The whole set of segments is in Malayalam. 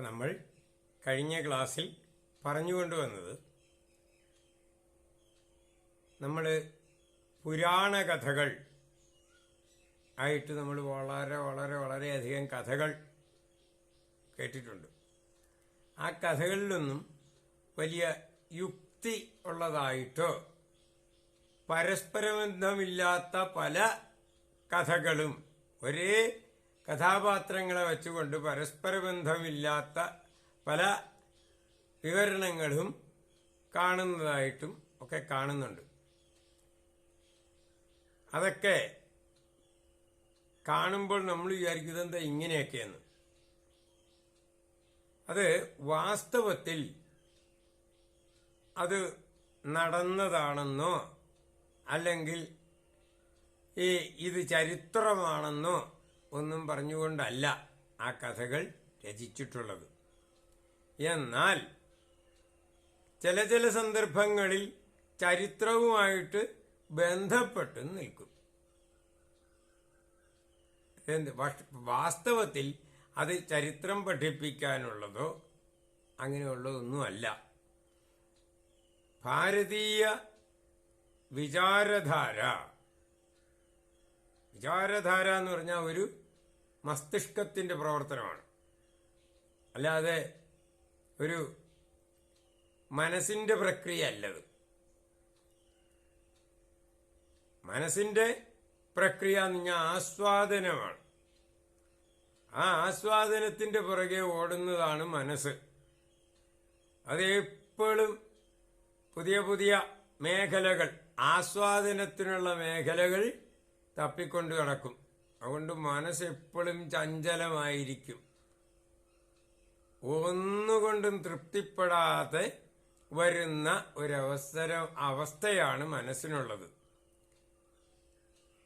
അപ്പോൾ നമ്മൾ കഴിഞ്ഞ ക്ലാസ്സിൽ പറഞ്ഞുകൊണ്ടുവന്നത് നമ്മൾ പുരാണ കഥകൾ ആയിട്ട് നമ്മൾ വളരെ വളരെ വളരെയധികം കഥകൾ കേട്ടിട്ടുണ്ട്. ആ കഥകളിലൊന്നും വലിയ യുക്തി ഉള്ളതായിട്ടോ പരസ്പരബന്ധമില്ലാത്ത പല കഥകളും ഒരേ കഥാപാത്രങ്ങളെ വെച്ചുകൊണ്ട് പരസ്പരബന്ധമില്ലാത്ത പല വിവരണങ്ങളും കാണുന്നതായിട്ടും ഒക്കെ കാണുന്നുണ്ട്. അതൊക്കെ കാണുമ്പോൾ നമ്മൾ വിചാരിക്കുന്നത് എന്താ ഇങ്ങനെയൊക്കെയെന്ന്. അത് വാസ്തവത്തിൽ അത് നടന്നതാണെന്നോ അല്ലെങ്കിൽ ഈ ഇത് ചരിത്രമാണെന്നോ ഒന്നും പറഞ്ഞുകൊണ്ടല്ല ആ കഥകൾ രചിച്ചിട്ടുള്ളത്. എന്നാൽ ചില ചില സന്ദർഭങ്ങളിൽ ചരിത്രവുമായിട്ട് ബന്ധപ്പെട്ട് നിൽക്കും. വാസ്തവത്തിൽ അത് ചരിത്രം പഠിപ്പിക്കാനുള്ളതോ അങ്ങനെയുള്ളതൊന്നുമല്ല. ഭാരതീയ വിചാരധാര വിചാരധാര എന്ന് പറഞ്ഞാൽ ഒരു മസ്തിഷ്കത്തിന്റെ പ്രവർത്തനമാണ്. അല്ലാതെ ഒരു മനസ്സിന്റെ പ്രക്രിയ അല്ലത്. മനസ്സിന്റെ പ്രക്രിയ എന്ന് പറഞ്ഞാൽ ആസ്വാദനമാണ്. ആ ആസ്വാദനത്തിന്റെ പുറകെ ഓടുന്നതാണ് മനസ്സ്. അത് എപ്പോഴും പുതിയ പുതിയ മേഖലകൾ ആസ്വാദനത്തിനുള്ള മേഖലകൾ തപ്പിക്കൊണ്ട് കിടക്കും അതുകൊണ്ട് മനസ്സെപ്പോഴും ചഞ്ചലമായിരിക്കും. ഒന്നുകൊണ്ടും തൃപ്തിപ്പെടാതെ വരുന്ന ഒരവസരം അവസ്ഥയാണ് മനസ്സിനുള്ളത്.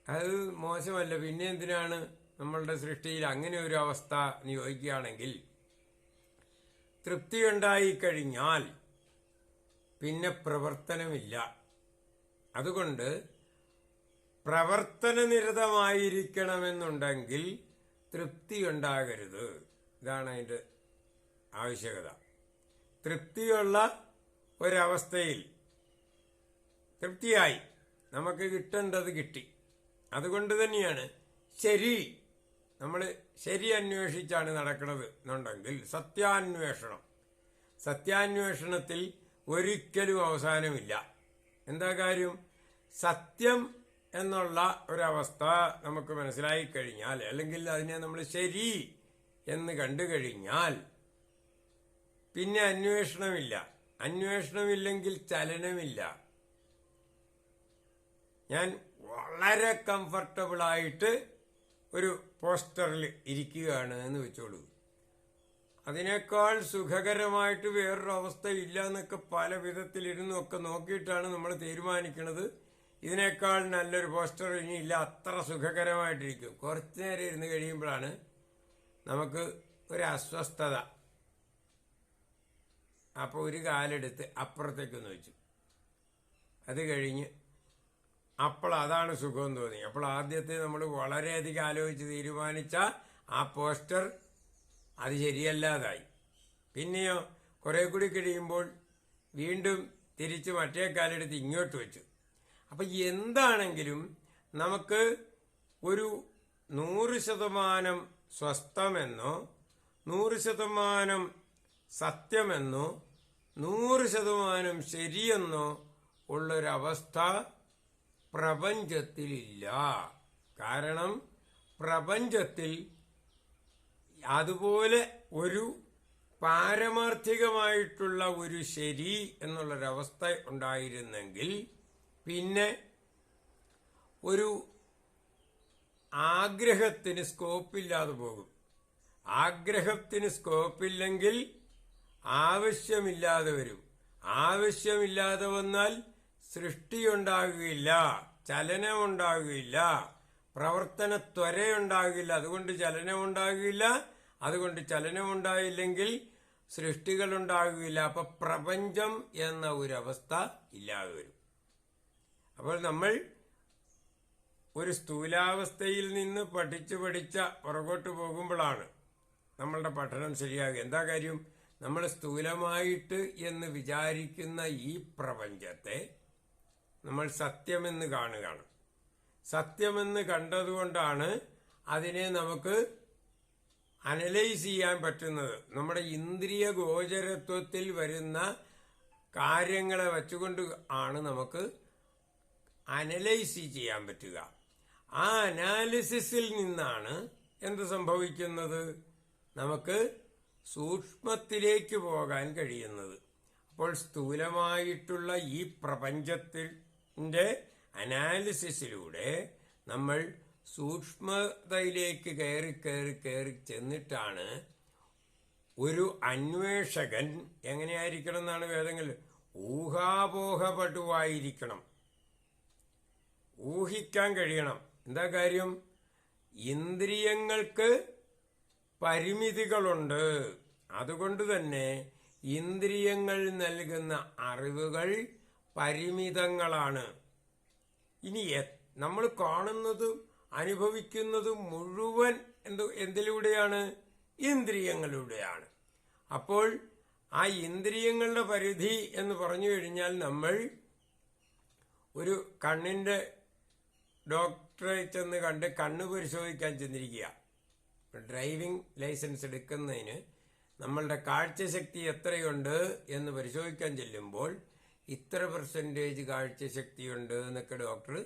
അത് മോശമല്ല. പിന്നെ എന്തിനാണ് നമ്മളുടെ സൃഷ്ടിയിൽ അങ്ങനെ ഒരു അവസ്ഥ നിയോഗിക്കുകയാണെങ്കിൽ തൃപ്തി കഴിഞ്ഞാൽ പിന്നെ പ്രവർത്തനമില്ല. അതുകൊണ്ട് പ്രവർത്തനനിരതമായിരിക്കണമെന്നുണ്ടെങ്കിൽ തൃപ്തിയുണ്ടാകരുത്. ഇതാണ് അതിന്റെ ആവശ്യകത. തൃപ്തിയുള്ള ഒരവസ്ഥയിൽ തൃപ്തിയായി നമുക്ക് കിട്ടേണ്ടത് കിട്ടി. അതുകൊണ്ട് തന്നെയാണ് ശരി നമ്മൾ ശരി അന്വേഷിച്ചാണ് നടക്കുന്നത് എന്നുണ്ടെങ്കിൽ സത്യാന്വേഷണം. സത്യാന്വേഷണത്തിൽ ഒരിക്കലും അവസാനമില്ല. എന്താ കാര്യം? സത്യം എന്നുള്ള ഒരവസ്ഥ നമുക്ക് മനസ്സിലായി കഴിഞ്ഞാൽ അല്ലെങ്കിൽ അതിനെ നമ്മൾ ശരി എന്ന് കണ്ടു കഴിഞ്ഞാൽ പിന്നെ അന്വേഷണമില്ല. അന്വേഷണമില്ലെങ്കിൽ ചലനമില്ല. ഞാൻ വളരെ കംഫർട്ടബിളായിട്ട് ഒരു പോസ്റ്ററിൽ ഇരിക്കുകയാണ് എന്ന് വെച്ചോളൂ. അതിനേക്കാൾ സുഖകരമായിട്ട് വേറൊരു അവസ്ഥ ഇല്ല എന്നൊക്കെ പല വിധത്തിലിരുന്നൊക്കെ നോക്കിയിട്ടാണ് നമ്മൾ തീരുമാനിക്കുന്നത്. ഇതിനേക്കാൾ നല്ലൊരു പോസ്റ്റർ ഇനിയില്ല അത്ര സുഖകരമായിട്ടിരിക്കും. കുറച്ചു നേരം ഇരുന്ന് കഴിയുമ്പോഴാണ് നമുക്ക് ഒരു അസ്വസ്ഥത. അപ്പോൾ ഒരു കാലെടുത്ത് അപ്പുറത്തേക്കൊന്ന് വെച്ചു. അത് കഴിഞ്ഞ് അപ്പോൾ അതാണ് സുഖം തോന്നി. അപ്പോൾ ആദ്യത്തെ നമ്മൾ വളരെയധികം ആലോചിച്ച് തീരുമാനിച്ച ആ പോസ്റ്റർ അത് ശരിയല്ലാതായി. പിന്നെയോ കുറെ കൂടി കഴിയുമ്പോൾ വീണ്ടും തിരിച്ച് മറ്റേ കാലെടുത്ത് ഇങ്ങോട്ട് വെച്ചു. അപ്പം എന്താണെങ്കിലും നമുക്ക് ഒരു നൂറ് ശതമാനം സ്വസ്ഥമെന്നോ നൂറ് ശതമാനം സത്യമെന്നോ നൂറ് ശതമാനം ശരിയെന്നോ ഉള്ളൊരവസ്ഥ പ്രപഞ്ചത്തിലില്ല. കാരണം പ്രപഞ്ചത്തിൽ അതുപോലെ ഒരു പാരമാർത്ഥികമായിട്ടുള്ള ഒരു ശരി എന്നുള്ളൊരവസ്ഥ ഉണ്ടായിരുന്നെങ്കിൽ പിന്നെ ഒരു ആഗ്രഹത്തിന് സ്കോപ്പില്ലാതെ പോകും. ആഗ്രഹത്തിന് സ്കോപ്പില്ലെങ്കിൽ ആവശ്യമില്ലാതെ വരും. ആവശ്യമില്ലാതെ വന്നാൽ സൃഷ്ടിയുണ്ടാകുകയില്ല ചലനമുണ്ടാകുകയില്ല പ്രവർത്തന ത്വരയുണ്ടാകില്ല അതുകൊണ്ട് ചലനമുണ്ടാകില്ല അതുകൊണ്ട് ചലനമുണ്ടായില്ലെങ്കിൽ സൃഷ്ടികൾ ഉണ്ടാകുകയില്ല അപ്പൊ പ്രപഞ്ചം എന്ന ഒരവസ്ഥ ഇല്ലാതെ വരും. അപ്പോൾ നമ്മൾ ഒരു സ്ഥൂലാവസ്ഥയിൽ നിന്ന് പഠിച്ചു പഠിച്ച പുറകോട്ട് പോകുമ്പോഴാണ് നമ്മളുടെ പഠനം ശരിയാകുക. എന്താ കാര്യം? നമ്മൾ സ്ഥൂലമായിട്ട് എന്ന് വിചാരിക്കുന്ന ഈ പ്രപഞ്ചത്തെ നമ്മൾ സത്യമെന്ന് കാണുകയാണ്. സത്യമെന്ന് കണ്ടതുകൊണ്ടാണ് അതിനെ നമുക്ക് അനലൈസ് ചെയ്യാൻ പറ്റുന്നത്. നമ്മുടെ ഇന്ദ്രിയ ഗോചരത്വത്തിൽ വരുന്ന കാര്യങ്ങളെ വച്ചുകൊണ്ട് ആണ് നമുക്ക് അനലൈസ് ചെയ്യാൻ പറ്റുക. ആ അനാലിസിസിൽ നിന്നാണ് എന്ത് സംഭവിക്കുന്നത്? നമുക്ക് സൂക്ഷ്മത്തിലേക്ക് പോകാൻ കഴിയുന്നത്. അപ്പോൾ സ്ഥൂലമായിട്ടുള്ള ഈ പ്രപഞ്ചത്തിന്റെ അനാലിസിസിലൂടെ നമ്മൾ സൂക്ഷ്മതയിലേക്ക് കയറി കയറി കയറി ചെന്നിട്ടാണ് ഒരു അന്വേഷകൻ എങ്ങനെയായിരിക്കണം എന്നാണ് വേദങ്ങൾ? ഊഹാപോഹപടുവായിരിക്കണം. ഊഹിക്കാൻ കഴിയണം. എന്താ കാര്യം? ഇന്ദ്രിയങ്ങൾക്ക് പരിമിതികളുണ്ട്. അതുകൊണ്ട് തന്നെ ഇന്ദ്രിയങ്ങൾ നൽകുന്ന അറിവുകൾ പരിമിതങ്ങളാണ്. ഇനി നമ്മൾ കാണുന്നതും അനുഭവിക്കുന്നതും മുഴുവൻ എന്ത് എന്തിലൂടെയാണ്? ഇന്ദ്രിയങ്ങളിലൂടെയാണ്. അപ്പോൾ ആ ഇന്ദ്രിയങ്ങളുടെ പരിധി എന്ന് പറഞ്ഞു കഴിഞ്ഞാൽ നമ്മൾ ഒരു കണ്ണിന്റെ ഡോക്ടറെ ചെന്ന് കണ്ട് കണ്ണ് പരിശോധിക്കാൻ ചെന്നിരിക്കുക. ഡ്രൈവിംഗ് ലൈസൻസ് എടുക്കുന്നതിന് നമ്മളുടെ കാഴ്ചശക്തി എത്രയുണ്ട് എന്ന് പരിശോധിക്കാൻ ചെല്ലുമ്പോൾ ഇത്ര പെർസെന്റേജ് കാഴ്ചശക്തിയുണ്ട് എന്നൊക്കെ ഡോക്ടർ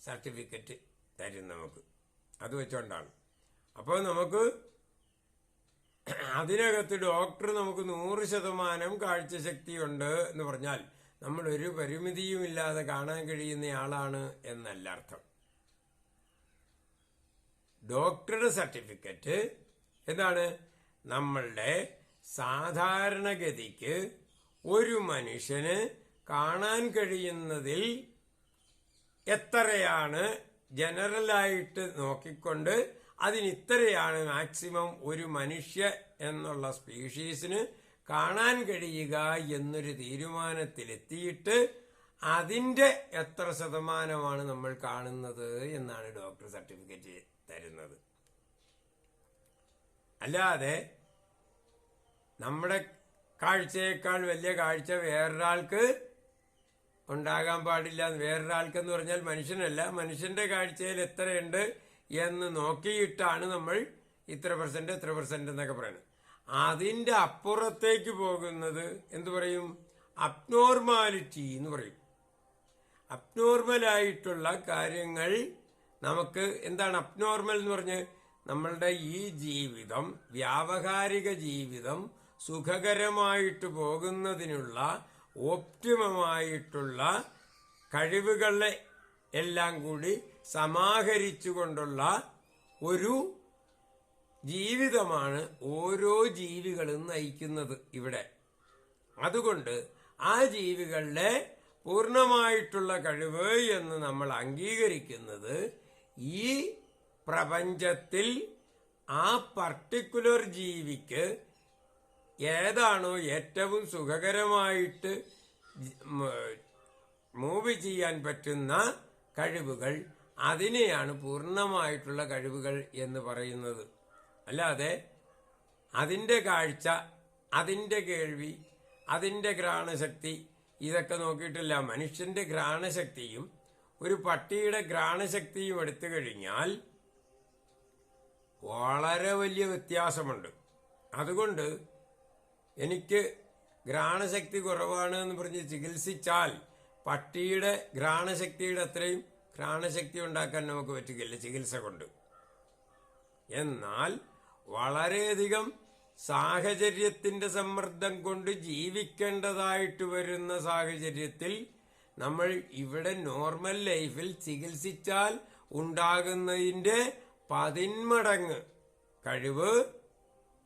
സർട്ടിഫിക്കറ്റ് തരും നമുക്ക്. അത് വെച്ചുകൊണ്ടാണ് അപ്പോൾ നമുക്ക് അതിനകത്ത് ഡോക്ടർ നമുക്ക് നൂറ് ശതമാനം കാഴ്ചശക്തിയുണ്ട് എന്ന് പറഞ്ഞാൽ നമ്മൾ ഒരു പരിമിതിയുമില്ലാതെ കാണാൻ കഴിയുന്ന ആളാണ് എന്നല്ല അർത്ഥം ഡോക്ടറുടെ സർട്ടിഫിക്കറ്റ് എന്താണ്? നമ്മളുടെ സാധാരണഗതിക്ക് ഒരു മനുഷ്യന് കാണാൻ കഴിയുന്നതിൽ എത്രയാണ് ജനറലായിട്ട് നോക്കിക്കൊണ്ട് അതിന് ഇത്രയാണ് മാക്സിമം ഒരു മനുഷ്യ എന്നുള്ള സ്പീഷീസിന് കാണാൻ കഴിയുക എന്നൊരു തീരുമാനത്തിലെത്തിയിട്ട് അതിന്റെ എത്ര ശതമാനമാണ് നമ്മൾ കാണുന്നത് എന്നാണ് ഡോക്ടർ സർട്ടിഫിക്കറ്റ് തരുന്നത്. അല്ലാതെ നമ്മുടെ കാഴ്ചയേക്കാൾ വലിയ കാഴ്ച വേറൊരാൾക്ക് ഉണ്ടാകാൻ പാടില്ല. വേറൊരാൾക്കെന്ന് പറഞ്ഞാൽ മനുഷ്യനല്ല. മനുഷ്യന്റെ കാഴ്ചയിൽ എത്രയുണ്ട് എന്ന് നോക്കിയിട്ടാണ് നമ്മൾ ഇത്ര പെർസെന്റ് എത്ര പെർസെന്റ് എന്നൊക്കെ പറയുന്നത്. അതിന്റെ അപ്പുറത്തേക്ക് പോകുന്നത് എന്തു പറയും? അബ്നോർമാലിറ്റി എന്ന് പറയും. അബ്നോർമലായിട്ടുള്ള കാര്യങ്ങൾ നമുക്ക് എന്താണ് അബ്നോർമൽ എന്ന് പറഞ്ഞ്? നമ്മളുടെ ഈ ജീവിതം വ്യാവഹാരിക ജീവിതം സുഖകരമായിട്ട് പോകുന്നതിനുള്ള ഓപ്റ്റിമമായിട്ടുള്ള കഴിവുകളെ എല്ലാം കൂടി സമാഹരിച്ചുകൊണ്ടുള്ള ഒരു ജീവിതമാണ് ഓരോ ജീവികളും നയിക്കുന്നത് ഇവിടെ. അതുകൊണ്ട് ആ ജീവികളുടെ പൂർണമായിട്ടുള്ള കഴിവ് എന്ന് നമ്മൾ അംഗീകരിക്കുന്നത് ഈ പ്രപഞ്ചത്തിൽ ആ പർട്ടിക്കുലർ ജീവിക്ക് ഏതാണോ ഏറ്റവും സുഖകരമായിട്ട് മൂവ് ചെയ്യാൻ പറ്റുന്ന കഴിവുകൾ അതിനെയാണ് പൂർണമായിട്ടുള്ള കഴിവുകൾ എന്ന് പറയുന്നത്. അല്ലാതെ അതിന്റെ കാഴ്ച അതിന്റെ കേൾവി അതിന്റെ ഘ്രാണശക്തി ഇതൊക്കെ നോക്കിയിട്ടില്ല. മനുഷ്യന്റെ ഘ്രാണശക്തിയും ഒരു പട്ടിയുടെ ഘ്രാണശക്തിയും എടുത്തു കഴിഞ്ഞാൽ വളരെ വലിയ വ്യത്യാസമുണ്ട്. അതുകൊണ്ട് എനിക്ക് ഘ്രാണശക്തി കുറവാണ് എന്ന് പറഞ്ഞ് ചികിത്സിച്ചാൽ പട്ടിയുടെ ഘ്രാണശക്തിയുടെ അത്രയും ഘ്രാണശക്തി ഉണ്ടാക്കാൻ നമുക്ക് പറ്റുകയില്ല ചികിത്സ കൊണ്ട്. എന്നാൽ വളരെയധികം സാഹചര്യത്തിന്റെ സമ്മർദ്ദം കൊണ്ട് ജീവിക്കേണ്ടതായിട്ട് വരുന്ന സാഹചര്യത്തിൽ നമ്മൾ ഇവിടെ നോർമൽ ലൈഫിൽ ചികിത്സിച്ചാൽ ഉണ്ടാകുന്നതിന്റെ പതിന്മടങ്ങ് കഴിവ്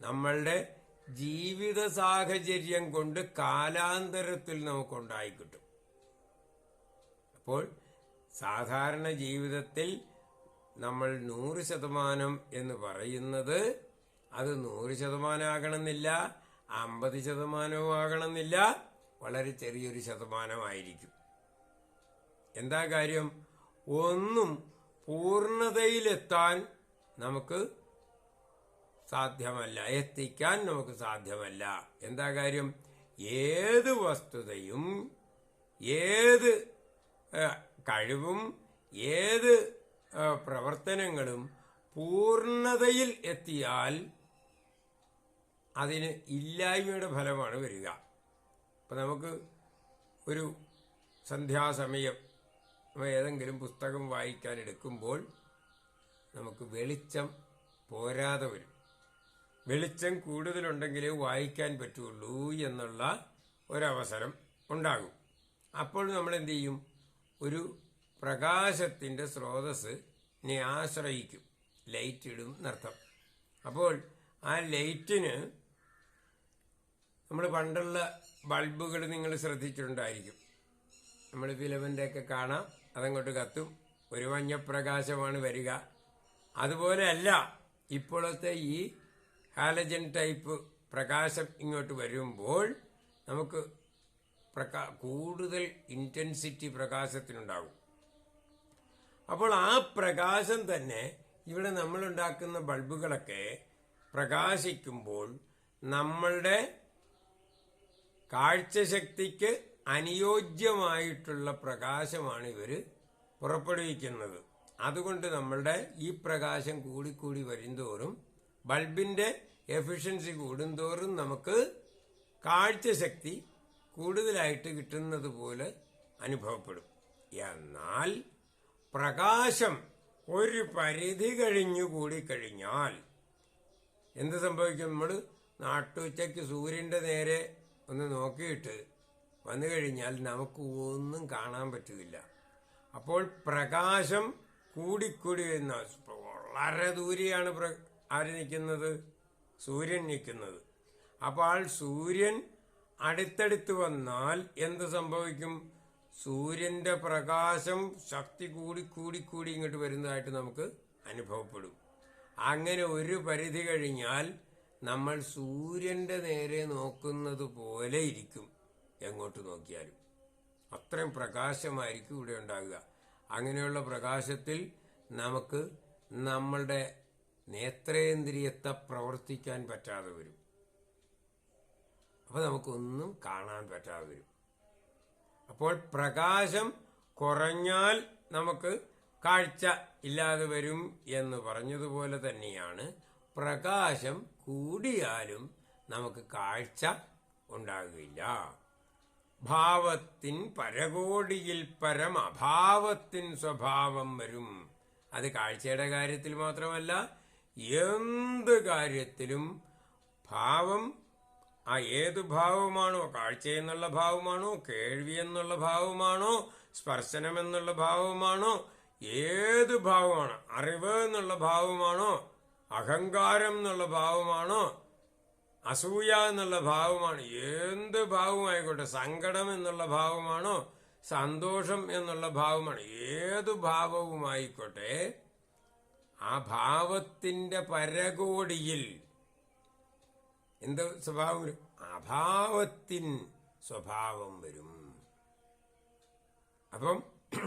നമ്മളുടെ ജീവിത സാഹചര്യം കൊണ്ട് കാലാന്തരത്തിൽ നമുക്കുണ്ടായി കിട്ടും. അപ്പോൾ സാധാരണ ജീവിതത്തിൽ നമ്മൾ നൂറ് ശതമാനം എന്ന് പറയുന്നത് അത് നൂറ് ശതമാനം ആകണമെന്നില്ല അമ്പത് ശതമാനവും ആകണമെന്നില്ല വളരെ ചെറിയൊരു ശതമാനമായിരിക്കും. എന്താ കാര്യം? ഒന്നും പൂർണതയിലെത്താൻ നമുക്ക് സാധ്യമല്ല. എത്തിക്കാൻ നമുക്ക് സാധ്യമല്ല. എന്താ കാര്യം? ഏത് വസ്തുതയും ഏത് കഴിവും ഏത് പ്രവർത്തനങ്ങളും പൂർണതയിൽ എത്തിയാൽ അതിന് ഇല്ലായ്മയുടെ ഫലമാണ് വരിക. അപ്പം നമുക്ക് ഒരു സന്ധ്യാസമയം ഏതെങ്കിലും പുസ്തകം വായിക്കാൻ എടുക്കുമ്പോൾ നമുക്ക് വെളിച്ചം പോരാതെ വരും. വെളിച്ചം കൂടുതലുണ്ടെങ്കിലേ വായിക്കാൻ പറ്റുള്ളൂ എന്നുള്ള ഒരവസരം ഉണ്ടാകും. അപ്പോൾ നമ്മൾ എന്ത് ചെയ്യും? ഒരു പ്രകാശത്തിന്റെ സ്രോതസ്സിനെ ആശ്രയിക്കും. ലൈറ്റ് ഇടും എന്നർത്ഥം. അപ്പോൾ ആ ലൈറ്റിന് നമ്മൾ പണ്ടുള്ള ബൾബുകൾ നിങ്ങൾ ശ്രദ്ധിച്ചിട്ടുണ്ടായിരിക്കും. നമ്മൾ ഫിലമെന്റെയൊക്കെ കാണാം അതങ്ങോട്ട് കത്തും ഒരു മഞ്ഞപ്രകാശമാണ് വരിക. അതുപോലെയല്ല ഇപ്പോഴത്തെ ഈ ഹാലജൻ ടൈപ്പ് പ്രകാശം ഇങ്ങോട്ട് വരുമ്പോൾ നമുക്ക് പ്രകാ കൂടുതൽ ഇന്റൻസിറ്റി പ്രകാശത്തിനുണ്ടാകും. അപ്പോൾ ആ പ്രകാശം തന്നെ ഇവിടെ നമ്മളുണ്ടാക്കുന്ന ബൾബുകളൊക്കെ പ്രകാശിക്കുമ്പോൾ നമ്മളുടെ കാഴ്ചശക്തിക്ക് അനുയോജ്യമായിട്ടുള്ള പ്രകാശമാണ് ഇവർ പുറപ്പെടുവിക്കുന്നത്. അതുകൊണ്ട് നമ്മളുടെ ഈ പ്രകാശം കൂടിക്കൂടി വരുംതോറും ബൾബിന്റെ എഫിഷ്യൻസി കൂടുന്തോറും നമുക്ക് കാഴ്ചശക്തി കൂടുതലായിട്ട് കിട്ടുന്നത് പോലെ അനുഭവപ്പെടും. എന്നാൽ പ്രകാശം ഒരു പരിധി കഴിഞ്ഞു കൂടിക്കഴിഞ്ഞാൽ എന്ത് സംഭവിക്കും? നമ്മൾ നാട്ടുച്ചയ്ക്ക് സൂര്യന്റെ നേരെ ഒന്ന് നോക്കിയിട്ട് വന്നു കഴിഞ്ഞാൽ നമുക്ക് ഒന്നും കാണാൻ പറ്റില്ല അപ്പോൾ പ്രകാശം കൂടിക്കൂടി വരുന്ന വളരെ ദൂരെയാണ് ആര് നിൽക്കുന്നത്? സൂര്യൻ നിൽക്കുന്നത്. അപ്പോൾ സൂര്യൻ അടുത്തടുത്ത് വന്നാൽ എന്ത് സംഭവിക്കും? സൂര്യന്റെ പ്രകാശം ശക്തി കൂടി കൂടി കൂടി ഇങ്ങോട്ട് വരുന്നതായിട്ട് നമുക്ക് അനുഭവപ്പെടും. അങ്ങനെ ഒരു പരിധി കഴിഞ്ഞാൽ നമ്മൾ സൂര്യന്റെ നേരെ നോക്കുന്നത് പോലെ ഇരിക്കും. എങ്ങോട്ട് നോക്കിയാലും. അത്രയും പ്രകാശമായിരിക്കും ഇവിടെ ഉണ്ടാകുക. അങ്ങനെയുള്ള പ്രകാശത്തിൽ നമുക്ക് നമ്മളുടെ നേത്രേന്ദ്രിയത്തെ പ്രവർത്തിക്കാൻ പറ്റാതെ വരും. അപ്പോൾ നമുക്കൊന്നും കാണാൻ പറ്റാതെ വരും. അപ്പോൾ പ്രകാശം കുറഞ്ഞാൽ നമുക്ക് കാഴ്ച ഇല്ലാതെ വരും എന്ന് പറഞ്ഞതുപോലെ തന്നെയാണ് പ്രകാശം കൂടിയാലും നമുക്ക് കാഴ്ച ഉണ്ടാകില്ല. ഭാവത്തിൻ പരകോടിയിൽ പരം അഭാവത്തിൻ സ്വഭാവം വരും. അത് കാഴ്ചയുടെ കാര്യത്തിൽ മാത്രമല്ല എന്ത് കാര്യത്തിലും ഭാവം ആ ഏത് ഭാവമാണോ കാഴ്ച എന്നുള്ള ഭാവമാണോ കേൾവി എന്നുള്ള ഭാവമാണോ സ്പർശനം എന്നുള്ള ഭാവമാണോ ഏത് ഭാവമാണ് അറിവ് എന്നുള്ള ഭാവമാണോ അഹങ്കാരം എന്നുള്ള ഭാവമാണോ? അസൂയ എന്നുള്ള ഭാവമാണ്. എന്ത് ഭാവമായിക്കോട്ടെ? സങ്കടം എന്നുള്ള ഭാവമാണോ? സന്തോഷം എന്നുള്ള ഭാവമാണ്. ഏത് ഭാവവുമായിക്കോട്ടെ ആ ഭാവത്തിന്റെ പരകോടിയിൽ എന്ത് സ്വഭാവം വരും? അഭാവത്തിൻ സ്വഭാവം വരും. അപ്പം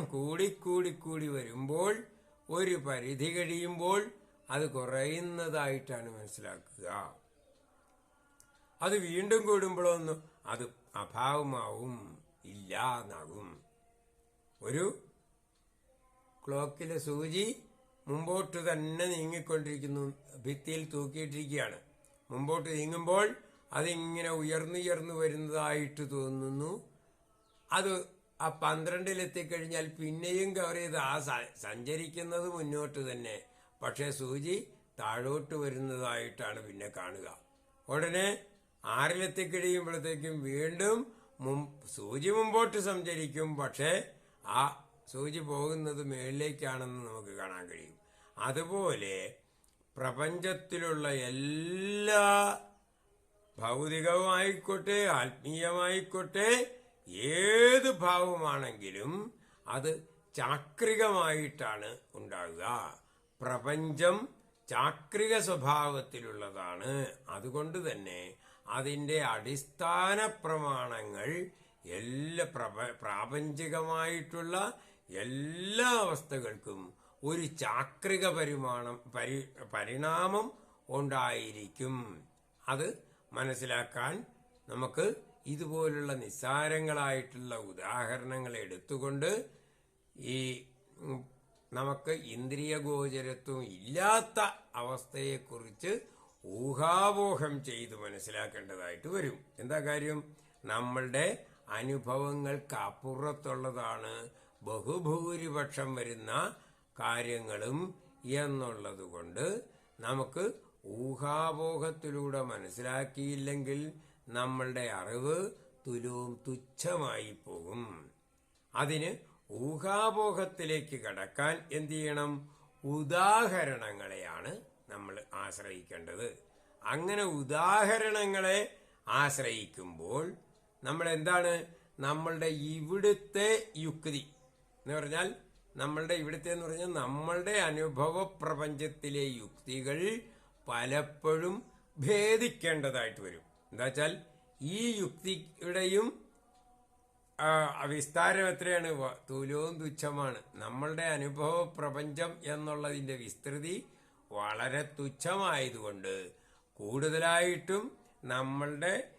കൂടിക്കൂടിക്കൂടി വരുമ്പോൾ ഒരു പരിധി കഴിയുമ്പോൾ അത് കുറയുന്നതായിട്ടാണ് മനസ്സിലാക്കുക. അത് വീണ്ടും കൂടുമ്പോഴൊന്നും അത് അഭാവമാവും ഇല്ല എന്നാകും ഒരു ക്ലോക്കിലെ സൂചി മുമ്പോട്ട് തന്നെ നീങ്ങിക്കൊണ്ടിരിക്കുന്നു ഭിത്തിയിൽ തൂക്കിയിട്ടിരിക്കുകയാണ്. മുമ്പോട്ട് നീങ്ങുമ്പോൾ അതിങ്ങനെ ഉയർന്നുയർന്നു വരുന്നതായിട്ട് തോന്നുന്നു. അത് ആ പന്ത്രണ്ടിലെത്തിക്കഴിഞ്ഞാൽ പിന്നെയും കവർ ചെയ്ത് ആ സഞ്ചരിക്കുന്നത് മുന്നോട്ട് തന്നെ. പക്ഷേ സൂചി താഴോട്ട് വരുന്നതായിട്ടാണ് പിന്നെ കാണുക. ഉടനെ ആറിലെത്തിക്കഴിയുമ്പോഴത്തേക്കും വീണ്ടും മും സൂചി മുമ്പോട്ട് സഞ്ചരിക്കും. പക്ഷേ ആ സൂചി പോകുന്നത് മേളിലേക്കാണെന്ന് നമുക്ക് കാണാൻ കഴിയും. അതുപോലെ പ്രപഞ്ചത്തിലുള്ള എല്ലാ ഭൗതികമായിക്കോട്ടെ ആത്മീയമായിക്കോട്ടെ ഏത് ഭാവമാണെങ്കിലും അത് ചാക്രികമായിട്ടാണ് ഉണ്ടാകുക പ്രപഞ്ചം ചാക്രിക സ്വഭാവത്തിലുള്ളതാണ്. അതുകൊണ്ട് തന്നെ അതിന്റെ അടിസ്ഥാന പ്രമാണങ്ങൾ എല്ലാ പ്രപ പ്രാപഞ്ചികമായിട്ടുള്ള എല്ലാ അവസ്ഥകൾക്കും ഒരു ചാക്രിക പരിമാണം പരി പരിണാമം ഉണ്ടായിരിക്കും. അത് മനസ്സിലാക്കാൻ നമുക്ക് ഇതുപോലുള്ള നിസ്സാരങ്ങളായിട്ടുള്ള ഉദാഹരണങ്ങൾ എടുത്തുകൊണ്ട് ഈ ഉം, ഇന്ദ്രിയ ഗോചരത്വം ഇല്ലാത്ത അവസ്ഥയെക്കുറിച്ച് ഊഹാപോഹം ചെയ്ത് മനസ്സിലാക്കേണ്ടതായിട്ട് വരും. എന്താ കാര്യം? നമ്മളുടെ അനുഭവങ്ങൾക്ക് അപ്പുറത്തുള്ളതാണ് ബഹുഭൂരിപക്ഷം വരുന്ന കാര്യങ്ങളും എന്നുള്ളത് കൊണ്ട് നമുക്ക് ഊഹാപോഹത്തിലൂടെ മനസ്സിലാക്കിയില്ലെങ്കിൽ നമ്മളുടെ അറിവ് തുലവും തുച്ഛമായി പോകും അതിന് ഊഹാപോഹത്തിലേക്ക് കടക്കാൻ എന്തു ചെയ്യണം? ഉദാഹരണങ്ങളെയാണ് നമ്മൾ ആശ്രയിക്കേണ്ടത്. അങ്ങനെ ഉദാഹരണങ്ങളെ ആശ്രയിക്കുമ്പോൾ നമ്മൾ എന്താണ്? നമ്മളുടെ ഇവിടുത്തെ യുക്തി. എന്ന് പറഞ്ഞാൽ നമ്മളുടെ ഇവിടുത്തെ എന്ന് പറഞ്ഞാൽ നമ്മളുടെ അനുഭവ പ്രപഞ്ചത്തിലെ യുക്തികൾ പലപ്പോഴും ഭേദിക്കേണ്ടതായിട്ട് വരും. എന്താ വെച്ചാൽ ഈ യുക്തിയുടെയും വിസ്താരം എത്രയാണ്? തുലവും തുച്ഛമാണ്. നമ്മളുടെ അനുഭവ പ്രപഞ്ചം എന്നുള്ളതിന്റെ വിസ്തൃതി വളരെ തുച്ഛമായതുകൊണ്ട് കൂടുതലായിട്ടും നമ്മളുടെ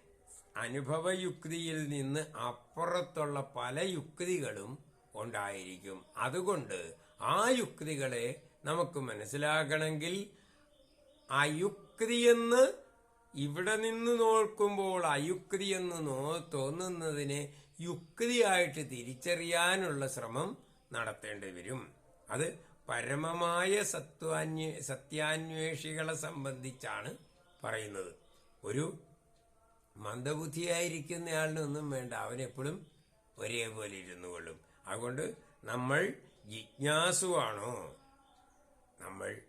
അനുഭവയുക്തിയിൽ നിന്ന് അപ്പുറത്തുള്ള പല യുക്തികളും ഉണ്ടായിരിക്കും. അതുകൊണ്ട് ആ യുക്തികളെ നമുക്ക് മനസ്സിലാക്കണമെങ്കിൽ അയുക്തിയെന്ന് ഇവിടെ നിന്ന് നോക്കുമ്പോൾ അയുക്തിയെന്ന് നോ തോന്നുന്നതിനെ യുക്തിയായിട്ട് തിരിച്ചറിയാനുള്ള ശ്രമം നടത്തേണ്ടി വരും. അത് പരമമായ സത്വാന്വേ സത്യാന്വേഷികളെ സംബന്ധിച്ചാണ് പറയുന്നത്. ഒരു മന്ദബുദ്ധിയായിരിക്കുന്നയാളിനൊന്നും വേണ്ട അവനെപ്പോഴും ഒരേപോലെ ഇരുന്നു കൊള്ളും. അതുകൊണ്ട് നമ്മൾ ജിജ്ഞാസുവാണോ? നമ്മൾ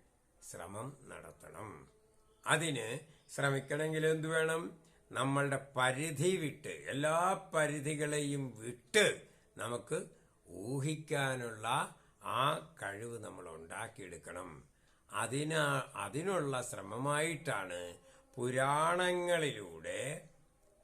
ശ്രമം നടത്തണം. അതിന് ശ്രമിക്കണമെങ്കിൽ എന്തു വേണം? നമ്മളുടെ പരിധി വിട്ട് എല്ലാ പരിധികളെയും വിട്ട് നമുക്ക് ഊഹിക്കാനുള്ള ആ കഴിവ് നമ്മൾ ഉണ്ടാക്കിയെടുക്കണം. അതിനാ അതിനുള്ള ശ്രമമായിട്ടാണ് പുരാണങ്ങളിലൂടെ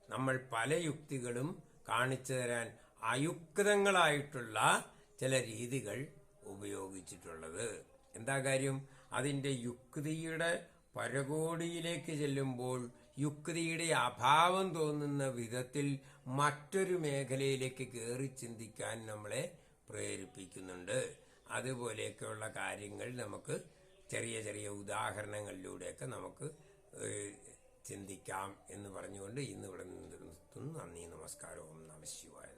നമ്മൾ പല യുക്തികളും കാണിച്ചു തരാൻ അയുക്തങ്ങളായിട്ടുള്ള ചില രീതികൾ ഉപയോഗിച്ചിട്ടുള്ളത്. എന്താ കാര്യം? അതിന്റെ യുക്തിയുടെ പരകോടിയിലേക്ക് ചെല്ലുമ്പോൾ യുക്തിയുടെ അഭാവം തോന്നുന്ന വിധത്തിൽ മറ്റൊരു മേഖലയിലേക്ക് കയറി ചിന്തിക്കാൻ നമ്മളെ പ്രേരിപ്പിക്കുന്നുണ്ട്. അതുപോലെയൊക്കെയുള്ള കാര്യങ്ങൾ നമുക്ക് ചെറിയ ചെറിയ ഉദാഹരണങ്ങളിലൂടെയൊക്കെ നമുക്ക് ചിന്തിക്കാം എന്ന് പറഞ്ഞുകൊണ്ട് ഇന്ന് ഇവിടെ നിർത്തുന്നു നന്ദി നമസ്കാരവും നമശിവായ